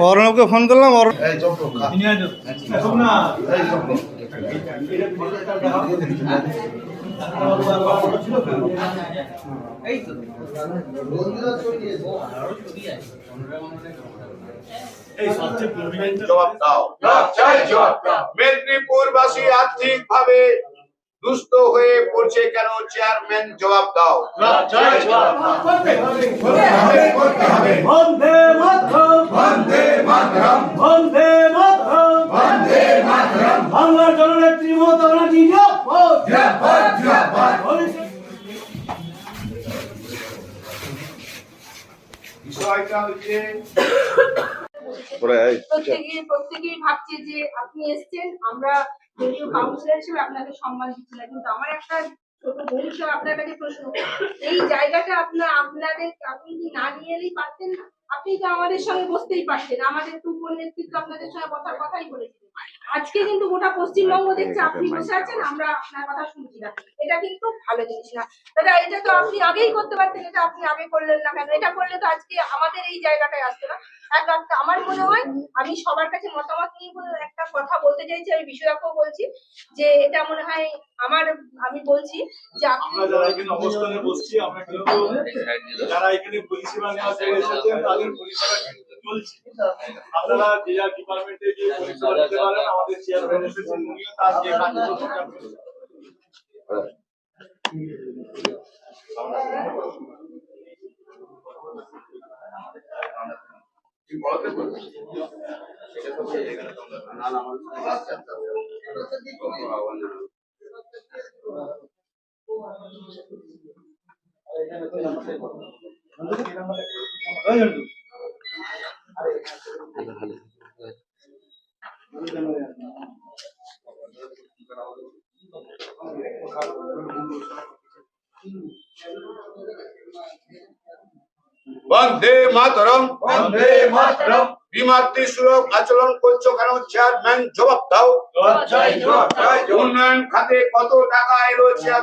অর্ণবকে phone করলাম অর্ণব জবাব দাও মেদিনীপুরবাসী আর্থিক ভাবে দুস্থ হয়ে পড়ছে কেন? চেয়ারম্যান জবাব দাও। বিষয়টা হচ্ছে প্রত্যেকে প্রত্যেকেই ভাবছে যে আপনি এসেছেন আমরা যেহেতু কাউন্সিলর হিসেবে আপনাকে সম্মান দিচ্ছি। না কিন্তু আমার একটা ছোট বোন হিসেবে আপনার কাছে প্রশ্ন এই জায়গাটা আপনার আপনাদের আপনি কি না নিয়ে এলেই পারতেন আপনি তো আমাদের সঙ্গে বসতেই পারতেন। আমাদের তো উপর নেতৃত্ব আপনাদের সঙ্গে কথার কথাই বলেছিলেন আজকে কিন্তু গোটা পশ্চিমবঙ্গ দেখছে আপনি বসে আছেন আমরা আপনার কথা শুনছি না। এটা কিন্তু ভালো জিনিস না। দাদা এটা তো আপনি আগেই করতে পারতেন এটা আপনি আগে করলেন না কেন? এটা করলে তো আজকে আমাদের এই জায়গাটায় আসতো না। এক আমার মনে হয় আমি সবার কাছে মতামত নিয়ে একটা কথা বলতে চাইছি আমি বিশ্বদাকেও বলছি যে এটা মনে হয় আমার আমি বলছি যে আমরা যারা এখানে অবস্থানে বসছি আমরা কিন্তু যারা এখানে পরিষেবা নেওয়ার জন্য এসেছেন তাদের পরিষেবা চলছে আপনারা যে যার ডিপার্টমেন্টে গিয়ে পরিষেবা নিতে পারেন আমাদের চেয়ারম্যান এসেছেন উনিও তার যে। বন্দে মাতরম। বন্দে মাতরম। বিমাতৃ সুলভ আচরণ করছ কেন চেয়ারম্যান জবাব দাও। উন্নয়ন খাতে কত টাকা এলো চেয়ার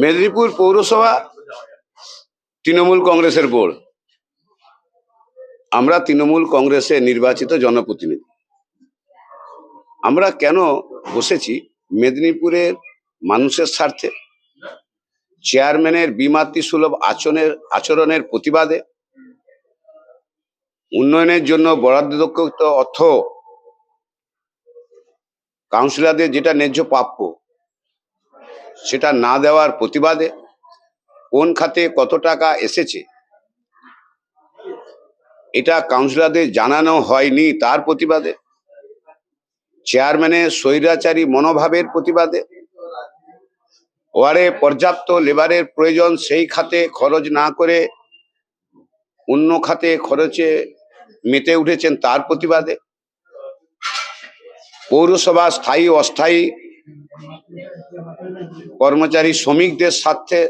মেদিনীপুর পৌরসভা তৃণমূল কংগ্রেসের বোর্ড। আমরা তৃণমূল কংগ্রেসের নির্বাচিত জনপ্রতিনিধি। আমরা কেন বসেছি মেদিনীপুরের মানুষের স্বার্থে? চেয়ারম্যানের বিমাতৃ সুলভ আচরণের আচরণের প্রতিবাদে? উন্নয়নের জন্য বরাদ্দকৃত অর্থ? কাউন্সিলরদের যেটা ন্যায্য প্রাপ্য, সেটা না দেওয়ার প্রতিবাদে? কোন খাতে কত টাকা এসেছে? এটা কাউন্সিলরদের জানানো হয়নি তার প্রতিবাদে। চেয়ারম্যানের স্বৈরাচারী মনোভাবের প্রতিবাদে। ওয়ারে পর্যাপ্ত লেবারের প্রয়োজন, সেই খাতে খরচ না করে অন্য খাতে খরচে মেতে উঠেছেন তার প্রতিবাদে। পৌরসভা স্থায়ী অস্থায়ী কর্মচারী শ্রমিকদের স্বার্থে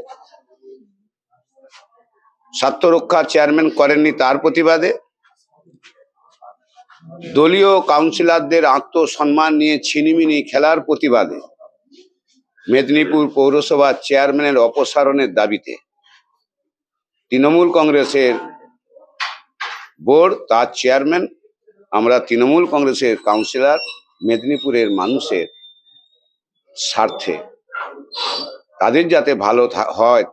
স্বার্থ রক্ষা চেয়ারম্যান করেননি তার প্রতিবাদে। দলীয় কাউন্সিলরদের আত্মসম্মান নিয়ে ছিনিমিনি খেলার প্রতিবাদে মেদিনীপুর পৌরসভার চেয়ারম্যানের অপসারণের দাবিতে তৃণমূল কংগ্রেসের বোর্ড, তার চেয়ারম্যান, আমরা তৃণমূল কংগ্রেসের কাউন্সিলর, মেদিনীপুরের মানুষের স্বার্থে। তাদের যাতে ভালো হয়,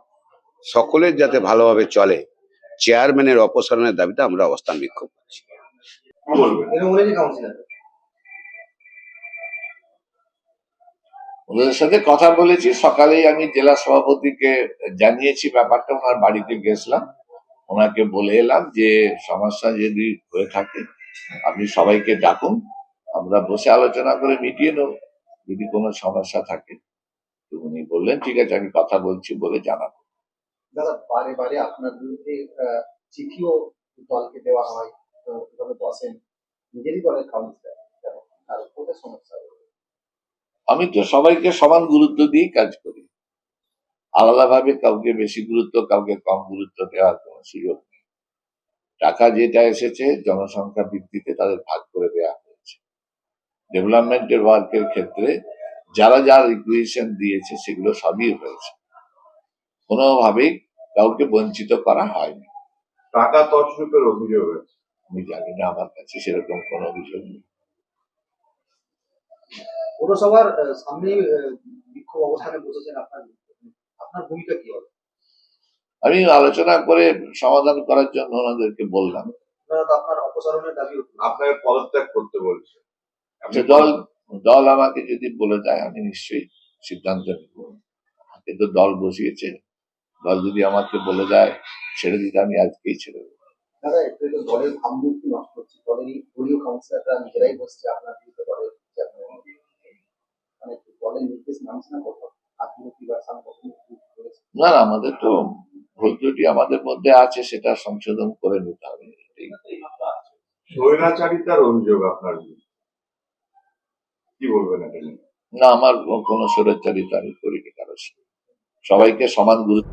সকলের যাতে ভালোভাবে চলে, চেয়ারম্যানের অপসারণের দাবিতে আমরা অবস্থান বিক্ষোভ করছি। বলবেন ওদের সাথে কথা বলেছি সকালেই আমি জেলা সভাপতিকে জানিয়েছি ব্যাপারটা ওনার বাড়িতে গেছিলাম। ওনাকে বলে এলাম যে সমস্যা যদি হয়ে থাকে আপনি সবাইকে ডাকুন আমরা বসে আলোচনা করে মিটিয়ে নেব। যদি কোনো সমস্যা থাকে তো উনি বললেন ঠিক আছে আমি কথা বলছি বলে জানাব। দাদা বারে বারে আপনার বিরুদ্ধে আহ, চিঠিও দলকে দেওয়া হয় তো নিজেরই দলের কাউন্সিলর আর কোথায় সমস্যা আমি তো সবাইকে সমান গুরুত্ব দিয়েই কাজ করি। আলাদাভাবে কাউকে বেশি গুরুত্ব কাউকে কম গুরুত্ব দেওয়ার কোনো সুযোগ নেই। টাকা যেটা এসেছে জনসংখ্যা ভিত্তিতে তাদের ভাগ করে দেওয়া হয়েছে। ডেভেলপমেন্টের ওয়ার্কের ক্ষেত্রে যারা যারা রিকুয়েশন দিয়েছে সেগুলো সবই হয়েছে। কোনোভাবেই কাউকে বঞ্চিত করা হয়নি। টাকা তছরূপের অভিযোগ আছে। আমি জানি না আমার কাছে সেরকম কোনো অভিযোগ নেই। পৌরসভার আহ, বিক্ষোভ অবস্থানে বসেছেন আপনার আপনার ভূমিকা কি হবে? আমি আলোচনা করে সমাধান করার জন্য ওনাদেরকে বললাম। আপনারা তো আপনার অপসারণের দাবি আপনাকে পদত্যাগ করতে বলছে। দল দল আমাকে যদি বলে দেয় আমি নিশ্চয়ই সিদ্ধান্ত নিব। হাতে তো দল বসিয়েছে। দল যদি আমাকে বলে দেয় ছেড়ে দিতে আমি আজকেই ছেড়ে দেবো। দাদা একটু একটু দলের ভাবমূর্তি নষ্ট হচ্ছে। দলেরই দলীয় কাউন্সিলররা নিজেরাই বসছে আপনার বিরুদ্ধে দলের মানে দলের নির্দেশ মানছে না কোথাও? না না আমাদের তো ভুল ত্রুটি আমাদের মধ্যে আছে সেটা সংশোধন করে নিতে হবে। স্বৈরাচারিতার অভিযোগ আপনার কি বলবেন এটা না আমার কোনো সুরচারিত আমি করিনি কারও সবাইকে সমান গুরুত্ব।